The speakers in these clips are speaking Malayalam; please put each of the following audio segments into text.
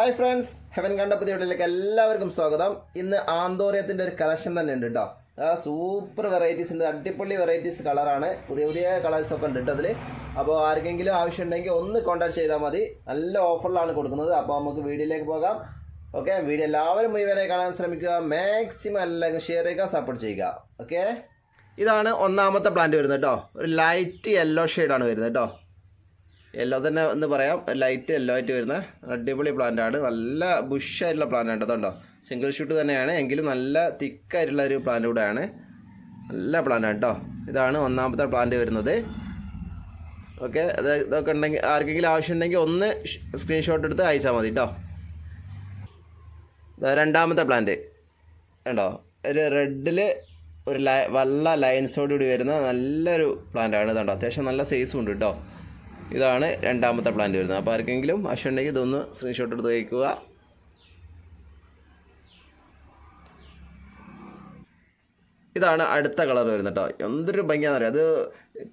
ഹായ് ഫ്രണ്ട്സ് ഹെവൻ കണ്ട പുതിയ വീട്ടിലേക്ക് എല്ലാവർക്കും സ്വാഗതം. ഇന്ന് ആന്തോറിയത്തിന്റെ ഒരു കളക്ഷൻ തന്നെ ഉണ്ട് കേട്ടോ സൂപ്പർ വെറൈറ്റീസ് ഉണ്ട്. അടിപൊളി വെറൈറ്റീസ് കളറാണ് പുതിയ പുതിയ കളേഴ്സ് ഒക്കെ ഉണ്ട് കേട്ടോ അതിൽ അപ്പോൾ ആർക്കെങ്കിലും ആവശ്യം ഉണ്ടെങ്കിൽ ഒന്ന് കോൺടാക്ട് ചെയ്താൽ മതി. നല്ല ഓഫറിലാണ് കൊടുക്കുന്നത്. അപ്പോൾ നമുക്ക് വീഡിയോയിലേക്ക് പോകാം. ഓക്കെ വീഡിയോ എല്ലാവരും മുഴുവനായി കാണാൻ ശ്രമിക്കുക. മാക്സിമം എല്ലാം ഷെയർ ചെയ്യുക സപ്പോർട്ട് ചെയ്യുക. ഓക്കെ ഇതാണ് ഒന്നാമത്തെ പ്ലാന്റ് വരുന്നത് കേട്ടോ ഒരു ലൈറ്റ് യെല്ലോ ഷെയ്ഡാണ് വരുന്നത് കേട്ടോ യെല്ലോ തന്നെ എന്ന് പറയാം. ലൈറ്റ് യെല്ലോ ആയിട്ട് വരുന്ന അടിപൊളി പ്ലാന്റ് ആണ്. നല്ല ബുഷായിട്ടുള്ള പ്ലാന്റ് ആണ് അതുണ്ടോ സിംഗിൾ ഷൂട്ട് തന്നെയാണ്. എങ്കിലും നല്ല തിക്കായിട്ടുള്ള ഒരു പ്ലാന്റ് കൂടെയാണ്. നല്ല പ്ലാന്റ് ആണ് കേട്ടോ. ഇതാണ് ഒന്നാമത്തെ പ്ലാന്റ് വരുന്നത്. ഓക്കെ ഇതൊക്കെ ഉണ്ടെങ്കിൽ ആർക്കെങ്കിലും ആവശ്യം ഉണ്ടെങ്കിൽ ഒന്ന് സ്ക്രീൻഷോട്ട് എടുത്ത് അയച്ചാൽ മതി കേട്ടോ. രണ്ടാമത്തെ പ്ലാന്റ് കണ്ടോ? ഒരു റെഡിൽ ഒരു ലൈ വല്ല ലൈൻസോടുകൂടി വരുന്ന നല്ലൊരു പ്ലാന്റ് ആണ്. ഇതുണ്ടോ അത്യാവശ്യം നല്ല സൈസും ഉണ്ട് കേട്ടോ. ഇതാണ് രണ്ടാമത്തെ പ്ലാന്റ് വരുന്നത്. അപ്പോൾ ആർക്കെങ്കിലും ആവശ്യമുണ്ടെങ്കിൽ ഇതൊന്ന് സ്ക്രീൻഷോട്ട് എടുത്ത് വയ്ക്കുക ഇതാണ് അടുത്ത കളർ വരുന്നത് കേട്ടോ എന്തൊരു ഭംഗിയാണെന്ന് അറിയാം? അത്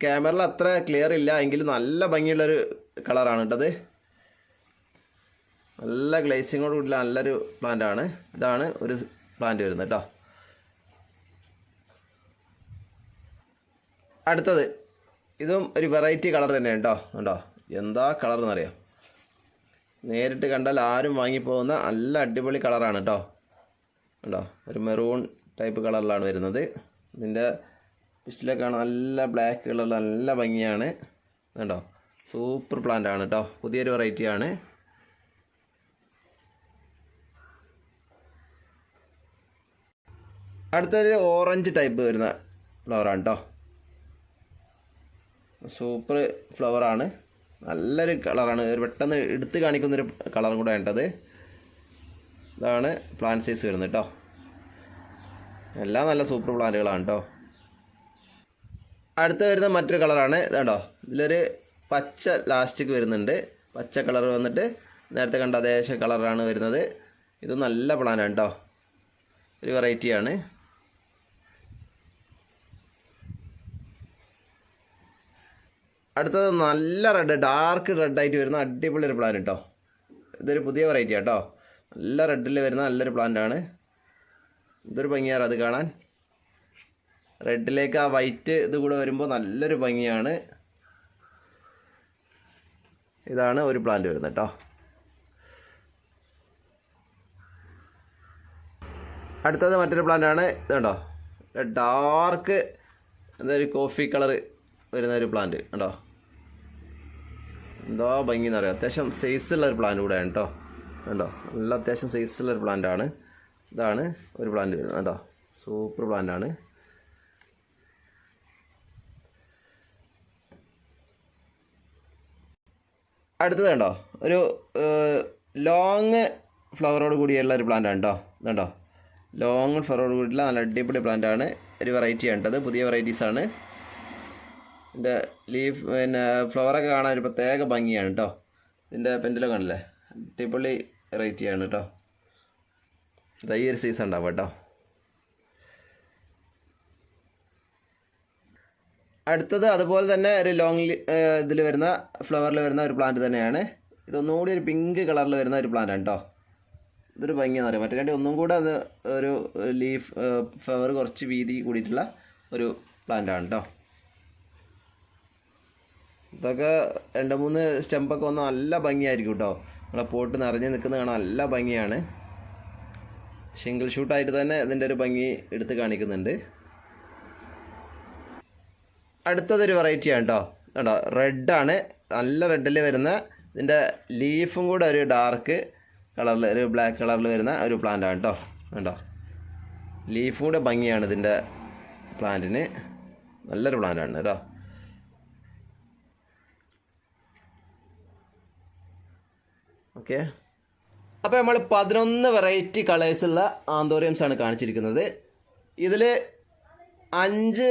ക്യാമറയിൽ അത്ര ക്ലിയർ ഇല്ല എങ്കിലും നല്ല ഭംഗിയുള്ളൊരു കളറാണ് കേട്ടത് നല്ല ഗ്ലേസിങ്ങോട് കൂടി നല്ലൊരു പ്ലാന്റ് ആണ്. ഇതാണ് ഒരു പ്ലാന്റ് വരുന്നത് കേട്ടോ അടുത്തത് ഇതും ഒരു വെറൈറ്റി കളർ തന്നെയാണ് കേട്ടോ ഉണ്ടോ എന്താ കളർ എന്നറിയാം? നേരിട്ട് കണ്ടാൽ ആരും വാങ്ങിപ്പോകുന്ന നല്ല അടിപൊളി കളറാണ് കേട്ടോ ഉണ്ടോ ഒരു മെറൂൺ ടൈപ്പ് കളറിലാണ് വരുന്നത്. ഇതിന്റെ പിസ്റ്റിലൊക്കെ കാണാൻ നല്ല ബ്ലാക്ക് കളറിൽ നല്ല ഭംഗിയാണ്. കണ്ടോ? സൂപ്പർ പ്ലാന്റ് ആണ് കേട്ടോ പുതിയൊരു വെറൈറ്റിയാണ് അടുത്തൊരു ഓറഞ്ച് ടൈപ്പ് വരുന്ന ഫ്ലവറാണ് കേട്ടോ സൂപ്പർ ഫ്ലവറാണ് നല്ലൊരു കളറാണ് ഒരു പെട്ടെന്ന് എടുത്ത് കാണിക്കുന്നൊരു കളറും കൂടെ വേണ്ടത്. ഇതാണ് പ്ലാന്റ് സൈസ് വരുന്നത് കേട്ടോ എല്ലാം നല്ല സൂപ്പർ പ്ലാന്റുകളാണ് കേട്ടോ അടുത്ത് വരുന്ന മറ്റൊരു കളറാണ് ഇതാണ്ടോ ഇതിലൊരു പച്ച ലാസ്റ്റിക് വരുന്നുണ്ട്. പച്ച കളർ വന്നിട്ട് നേരത്തെ കണ്ട അതേ കളറാണ് വരുന്നത്. ഇത് നല്ല പ്ലാനാണ് കേട്ടോ ഒരു വെറൈറ്റിയാണ് അടുത്തത് നല്ല റെഡ് ഡാർക്ക് റെഡായിട്ട് വരുന്ന അടിപൊളി ഒരു പ്ലാന്റ് കേട്ടോ ഇതൊരു പുതിയ വെറൈറ്റി കേട്ടോ നല്ല റെഡിൽ വരുന്ന നല്ലൊരു പ്ലാന്റാണ് ഇതൊരു ഭംഗിയാണ് അത് കാണാൻ. റെഡിലേക്ക് ആ വൈറ്റ് ഇത് കൂടെ വരുമ്പോൾ നല്ലൊരു ഭംഗിയാണ്. ഇതാണ് ഒരു പ്ലാന്റ് വരുന്നത് കേട്ടോ അടുത്തത് മറ്റൊരു പ്ലാന്റ് ആണ്. ഇതുണ്ടോ ഡാർക്ക് എന്താ ഒരു കോഫി കളർ വരുന്ന ഒരു പ്ലാന്റ് ഉണ്ടോ എന്തോ ഭംഗി എന്ന് പറയാം അത്യാവശ്യം സൈസുള്ള ഒരു പ്ലാന്റ് കൂടെയാണ് കേട്ടോ കണ്ടോ? നല്ല അത്യാവശ്യം സൈസുള്ള ഒരു പ്ലാന്റ് ആണ്. ഇതാണ് ഒരു പ്ലാന്റ് വരുന്നത് കേട്ടോ സൂപ്പർ പ്ലാന്റ് ആണ്. അടുത്തത് കണ്ടോ? ഒരു ലോങ് ഫ്ലവറോട് കൂടിയുള്ള ഒരു പ്ലാന്റ് ആണ് കേട്ടോ ഇതുണ്ടോ ലോങ് ഫ്ലവറോട് കൂടിയുള്ള നല്ല അടിപൊളി പ്ലാന്റ് ആണ്. ഒരു വെറൈറ്റി ആണ് കേട്ടത് പുതിയ വെറൈറ്റീസ് ആണ്. ഇതിന്റെ ലീഫ് പിന്നെ ഫ്ലവറൊക്കെ കാണാൻ ഒരു പ്രത്യേക ഭംഗിയാണ് കേട്ടോ ഇതിന്റെ പെൻഡിലൊക്കെ ഉണ്ടല്ലേ അടിപൊളി വെറൈറ്റിയാണ് കേട്ടോ ഇതാ ഈ ഒരു സീസൺ ഉണ്ടാവും കേട്ടോ അടുത്തത് അതുപോലെ തന്നെ ഒരു ലോങ് ഇതിൽ വരുന്ന ഫ്ലവറിൽ വരുന്ന ഒരു പ്ലാന്റ് തന്നെയാണ്. ഇതൊന്നുകൂടി ഒരു പിങ്ക് കളറിൽ വരുന്ന ഒരു പ്ലാന്റ് ആണ് കേട്ടോ ഇതൊരു ഭംഗിയെന്ന് പറയാം മറ്റേ കണ്ടി ഒന്നും കൂടെ അത് ഒരു ലീഫ് ഫ്ലവർ കുറച്ച് വീതി കൂടിയിട്ടുള്ള ഒരു പ്ലാന്റ് ആണ് കേട്ടോ ഇതൊക്കെ രണ്ട് മൂന്ന് സ്റ്റെമ്പൊക്കെ വന്ന നല്ല ഭംഗിയായിരിക്കും കേട്ടോ നമ്മളെ പോട്ട് നിറഞ്ഞ് നിൽക്കുന്ന കാണാൻ നല്ല ഭംഗിയാണ്. സിംഗിൾ ഷൂട്ടായിട്ട് തന്നെ ഇതിന്റെ ഒരു ഭംഗി എടുത്ത് കാണിക്കുന്നുണ്ട്. അടുത്തതൊരു വെറൈറ്റിയാണ് കേട്ടോ കേട്ടോ റെഡാണ് നല്ല റെഡിൽ വരുന്ന ഇതിന്റെ ലീഫും കൂടെ ഒരു ഡാർക്ക് കളറിൽ ഒരു ബ്ലാക്ക് കളറിൽ വരുന്ന ഒരു പ്ലാന്റാണ് കേട്ടോ കേട്ടോ ലീഫും കൂടെ ഭംഗിയാണ് ഇതിന്റെ പ്ലാന്റിന് നല്ലൊരു പ്ലാന്റാണ് കേട്ടോ ഓക്കെ. അപ്പോൾ നമ്മൾ പതിനൊന്ന് വെറൈറ്റി കളേഴ്സുള്ള ആന്തോറിയംസ് ആണ് കാണിച്ചിരിക്കുന്നത്. ഇതിൽ അഞ്ച്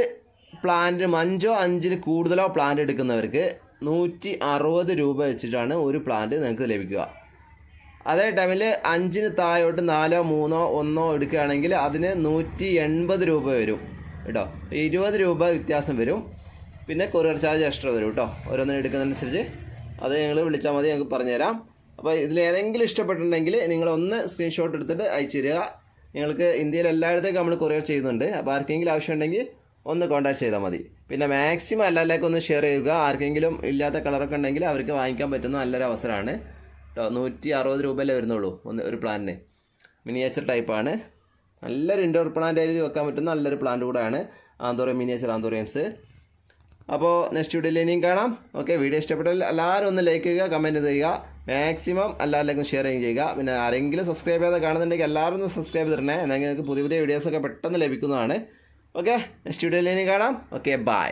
പ്ലാന്റ് അഞ്ചോ അഞ്ചിന് കൂടുതലോ പ്ലാന്റ് എടുക്കുന്നവർക്ക് നൂറ്റി അറുപത് രൂപ വെച്ചിട്ടാണ് ഒരു പ്ലാന്റ് നിങ്ങൾക്ക് ലഭിക്കുക. അതേ ടൈമിൽ അഞ്ചിന് താഴോട്ട് നാലോ മൂന്നോ ഒന്നോ എടുക്കുകയാണെങ്കിൽ അതിന് നൂറ്റി എൺപത് രൂപ വരും കേട്ടോ. ഇരുപത് രൂപ വ്യത്യാസം വരും. പിന്നെ കൊറിയർ ചാർജ് എക്സ്ട്രാ വരും കേട്ടോ. ഓരോന്നിനും എടുക്കുന്നതനുസരിച്ച്. അത് ഞങ്ങൾ വിളിച്ചാൽ മതി ഞങ്ങൾക്ക് പറഞ്ഞുതരാം. അപ്പോൾ ഇതിൽ ഏതെങ്കിലും ഇഷ്ടപ്പെട്ടിട്ടുണ്ടെങ്കിൽ നിങ്ങൾ ഒന്ന് സ്ക്രീൻഷോട്ട് എടുത്തിട്ട് അയച്ചു തരിക. നിങ്ങൾക്ക് ഇന്ത്യയിൽ എല്ലായിടത്തേക്കും നമ്മൾ കൊറിയർ ചെയ്യുന്നുണ്ട്. അപ്പോൾ ആർക്കെങ്കിലും ആവശ്യമുണ്ടെങ്കിൽ ഒന്ന് കോൺടാക്ട് ചെയ്താൽ മതി. പിന്നെ മാക്സിമം എല്ലാവരിലേക്കും ഒന്ന് ഷെയർ ചെയ്യുക. ആർക്കെങ്കിലും ഇല്ലാത്ത കളറൊക്കെ ഉണ്ടെങ്കിൽ അവർക്ക് വാങ്ങിക്കാൻ പറ്റുന്ന നല്ലൊരു അവസരമാണ്. കേട്ടോ നൂറ്റി അറുപത് രൂപയല്ലേ വരുന്നുള്ളൂ ഒന്ന് ഒരു പ്ലാനിന് മിനിയേച്ചർ ടൈപ്പാണ് നല്ലൊരു ഇൻഡോർ പ്ലാന്റ് ആയിട്ട് വെക്കാൻ പറ്റുന്ന നല്ലൊരു പ്ലാന്റ് കൂടെയാണ് ആന്തോറിയം മിനിയേച്ചർ ആന്തോറിയംസ് അപ്പോൾ നെക്സ്റ്റ് വീഡിയോയിൽ ഇനിയും കാണാം. ഓക്കെ വീഡിയോ ഇഷ്ടപ്പെട്ടാൽ എല്ലാവരും ഒന്ന് ലൈക്ക് ചെയ്യുക കമന്റ് ചെയ്യുക. മാക്സിമം എല്ലാവരിലേക്കും ഷെയർ ചെയ്യുക. പിന്നെ ആരെങ്കിലും സബ്സ്ക്രൈബ് ചെയ്താൽ കാണുന്നുണ്ടെങ്കിൽ എല്ലാവരും ഒന്ന് സബ്സ്ക്രൈബ് തരണേ എന്നാൽ നിങ്ങൾക്ക് പുതിയ പുതിയ വീഡിയോസൊക്കെ പെട്ടെന്ന് ലഭിക്കുന്നതാണ്. ഓക്കെ നെക്സ്റ്റ് വീഡിയോയിൽ ഇനിയും കാണാം. Okay bye